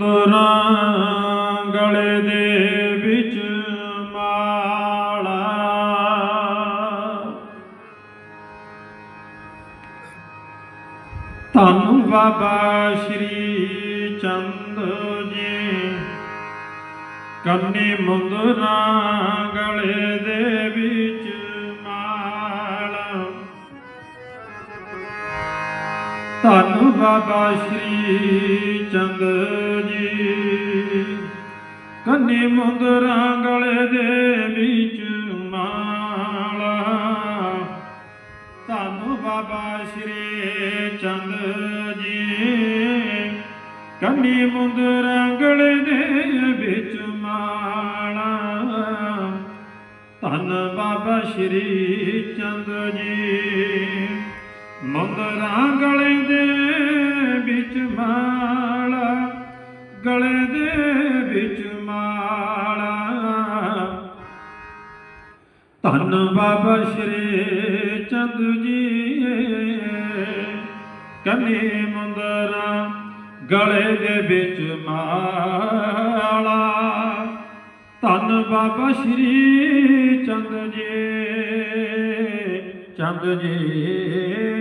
ਮੁੰਦਰਾਂ ਗਲੇ ਦੇ ਵਿੱਚ ਮਾਲਾ। ਧੰਨ ਬਾਬਾ ਸ਼੍ਰੀ ਚੰਦ ਜੀ ਕੰਨੀ ਮੁੰਦਰਾਂ ਧੰਨ ਬਾਬਾ ਸ਼੍ਰੀ ਚੰਦ ਜੀ। ਕੰਨੀ ਮੁੰਦਰਾਂ ਗਲੇ ਦੇ ਵਿੱਚ ਮਾਲਾ। ਧੰਨ ਬਾਬਾ ਸ਼੍ਰੀ ਚੰਦ ਜੀ। ਕੰਨੀ ਮੁੰਦਰਾਂ ਗਲੇ ਦੇ ਵਿੱਚ ਮਾਲਾ। ਧੰਨ ਬਾਬਾ ਸ਼੍ਰੀ ਚੰਦ ਜੀ। ਮੁੰਦਰਾਂ ਗਲੇ ਦੇ ਵਿੱਚ ਮਾਲਾ। ਧੰਨ ਬਾਬਾ ਸ਼੍ਰੀ ਚੰਦ ਜੀ ਕੰਨੀ ਮੁੰਦਰਾ ਗਲੇ ਦੇ ਵਿੱਚ ਮਾਲਾ। ਧੰਨ ਬਾਬਾ ਸ਼੍ਰੀ ਚੰਦ ਜੀ। ਚੰਦ ਜੀ।